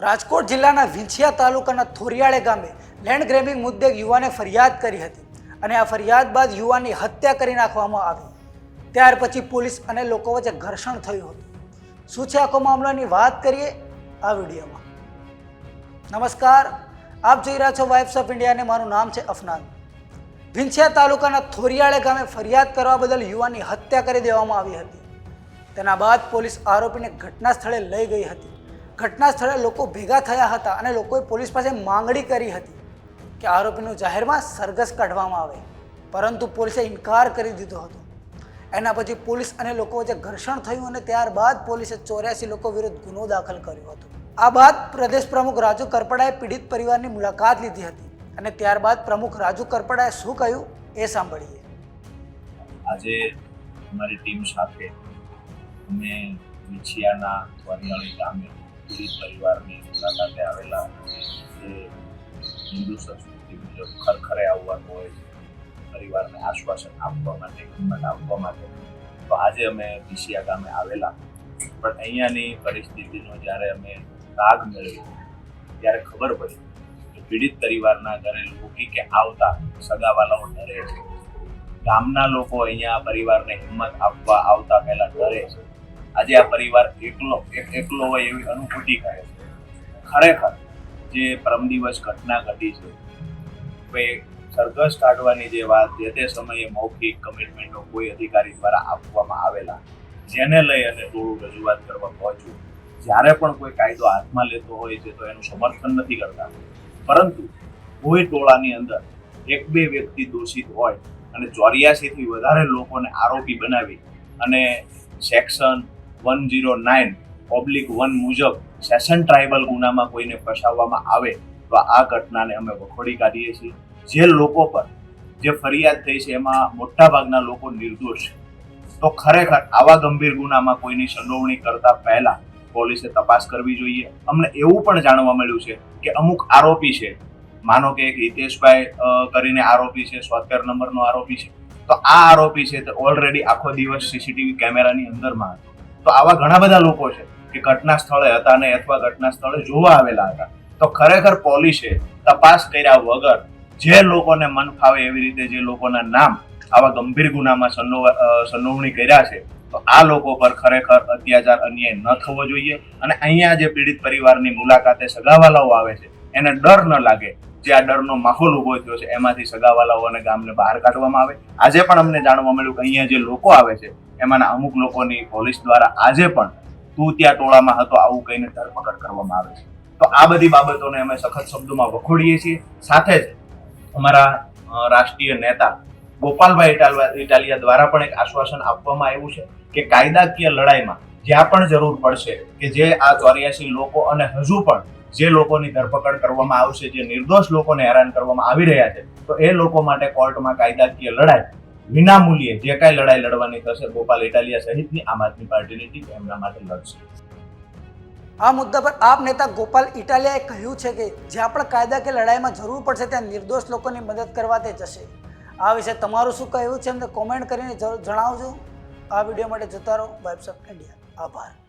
રાજકોટ જિલ્લાના વિંછિયા તાલુકાના થોરિયાળે ગામે લેન્ડ ગ્રેબિંગ મુદ્દે યુવાને ફરિયાદ કરી હતી અને આ ફરિયાદ બાદ યુવાનની હત્યા કરી નાખવામાં આવી. ત્યાર પછી પોલીસ અને લોકો વચ્ચે ઘર્ષણ થયું હતું. શું છે આખો મામલાની વાત કરીએ આ વિડીયોમાં. નમસ્કાર. આપ જોઈ રહ્યા છો વાઇફ્સ ઓફ ઇન્ડિયાને મારું નામ છે અફનાન. વિંછિયા તાલુકાના થોરિયાળે ગામે ફરિયાદ કરવા બદલ યુવાનની હત્યા કરી દેવામાં આવી હતી. તેના બાદ પોલીસ આરોપીને ઘટના સ્થળે લઈ ગઈ હતી. ઘટના સ્થળે લોકો ભેગા થયા હતા અને લોકોએ પોલીસ પાસે માંગણી કરી હતી કે આરોપીનું જાહેરમાં સરઘસ કાઢવામાં આવે. પરંતુ પોલીસે ઇનકાર કરી દીધો હતો. એના પછી પોલીસ અને લોકો વચ્ચે ઘર્ષણ થયું અને ત્યારબાદ પોલીસે ચોર્યાસી લોકો વિરુદ્ધ ગુનો દાખલ કર્યો હતો. આ બાદ પ્રદેશ પ્રમુખ રાજુ કરપડાએ પીડિત પરિવારની મુલાકાત લીધી હતી અને ત્યારબાદ પ્રમુખ રાજુ કરપડાએ શું કહ્યું એ સાંભળીએ. આજે અમારી ટીમ સાથે અમે વિછિયાના વરિયાળી ગામે પીડિત પરિવારની મુલાકાતે આવેલા જે હિન્દુ સંસ્કૃતિ મુજબ ખરખરે આવવાનું હોય પરિવારને આશ્વાસન આપવા માટે હિંમત આપવા માટે તો આજે અમે વિછિયા ગામે આવેલા પણ અહીંયાની પરિસ્થિતિનો જ્યારે અમે રાગ મેળવ્યો ત્યારે ખબર પડી કે પીડિત પરિવારના ઘરે લોકી કે આવતા સગાવાલાઓ ડરે છે ગામના લોકો અહીંયા પરિવારને હિંમત આપવા આવતા પહેલા ડરે છે આજે આ પરિવાર એકલો એકલો હોય એવી અનુભૂતિ કરે છે. ખરેખર જે પરમ દિવસ ઘટના ઘટી છે કે સરઘસ કાઢવાની જે વાત જે તે સમયે મૌખિક કમિટમેન્ટો કોઈ અધિકારી દ્વારા આપવામાં આવેલા, જેને લઈ અને થોડું રજૂઆત કરવા પહોંચ્યું જ્યારે પણ કોઈ કાયદો હાથમાં લેતો હોય છે તો એનું સમર્થન નથી કરતા. પરંતુ કોઈ ટોળાની અંદર એક બે વ્યક્તિ દોષિત હોય અને ચોર્યાસીથી વધારે લોકોને આરોપી બનાવી અને section one zero nine oblique one મુજબ સેશન ટ્રાઇબલ ગુનામાં કોઈને ફસાવવામાં આવે તો આ ઘટનાને અમે વખોડી કાઢીએ છીએ. જે લોકો પર જે ફરિયાદ થઈ છે એમાં મોટાભાગના લોકો નિર્દોષ છે. તો ખરેખર આવા ગંભીર ગુનામાં કોઈની સંડોવણી કરતા પહેલા પોલીસે તપાસ કરવી જોઈએ. અમને એવું પણ જાણવા મળ્યું છે કે અમુક આરોપી છે. માનો કે એક હિતેશભાઈ કરીને આરોપી છે સોતેર નંબરનો આરોપી છે. તો આ આરોપી છે તે ઓલરેડી આખો દિવસ સીસીટીવી કેમેરાની અંદરમાં હતો. તો આવા ઘણા બધા લોકો છે કે ઘટના સ્થળે હતા ને અથવા ઘટના સ્થળે જોવા આવેલા હતા. તો ખરેખર પોલીસે તપાસ કર્યા વગર જે લોકોને મન ફાવે એવી રીતે જે લોકોના નામ આવા ગંભીર ગુનામાં સંડોવણી કર્યા છે, તો આ લોકો પર ખરેખર અત્યાચાર અન્યાય ન થવો જોઈએ. અને અહીંયા જે પીડિત પરિવારની મુલાકાતે સગાવાલાઓ આવે છે એને ડર ન લાગે જે આ ડરનો માહોલ ઊભો થયો છે, એમાંથી સગાવાલાઓ ગામને બહાર કાઢવામાં આવે. આજે પણ અમને જાણવા મળ્યું કે અહીંયા જે લોકો આવે છે, એમાંના અમુક લોકોની પોલીસ દ્વારા આજે પણ તું ત્યાં ટોળામાં હતો, આવું કહીને ધરપકડ કરવામાં આવે છે. તો આ બધી બાબતોને અમે સખત શબ્દોમાં વખોડીએ છીએ. સાથે જ અમારા રાષ્ટ્રીય નેતા ગોપાલભાઈ ઇટાલિયા દ્વારા પણ એક આશ્વાસન આપવામાં આવ્યું છે કે કાયદાકીય લડાઈમાં જ્યાં પણ જરૂર પડશે કે જે આ ચોર્યાસી લોકો અને હજુ પણ જે લોકોની ધરપકડ કરવામાં આવશે, જે નિર્દોષ લોકોને હેરાન કરવામાં આવી રહ્યા છે, તો એ લોકો માટે કોર્ટમાં કાયદાકીય લડાઈ વિના મૂલ્યે જે કાંઈ લડાઈ લડવાની થશે, ગોપાલ ઇટાલિયા સહિતની આમ આદમી પાર્ટીની ટીમ એમના માટે લડશે. આ મુદ્દા પર આપ નેતા ગોપાલ ઇટાલિયાએ કહ્યું છે કે જ્યાં પણ કાયદાકીય લડાઈમાં જરૂર પડશે, ત્યાં નિર્દોષ લોકોની મદદ કરવા તે જશે. આ વિશે તમારું શું કહેવું છે, એમને કોમેન્ટ કરીને જણાવજો. આ વીડિયો માટે જતા રહો વેબસાઇટ ઇન્ડિયા આભાર.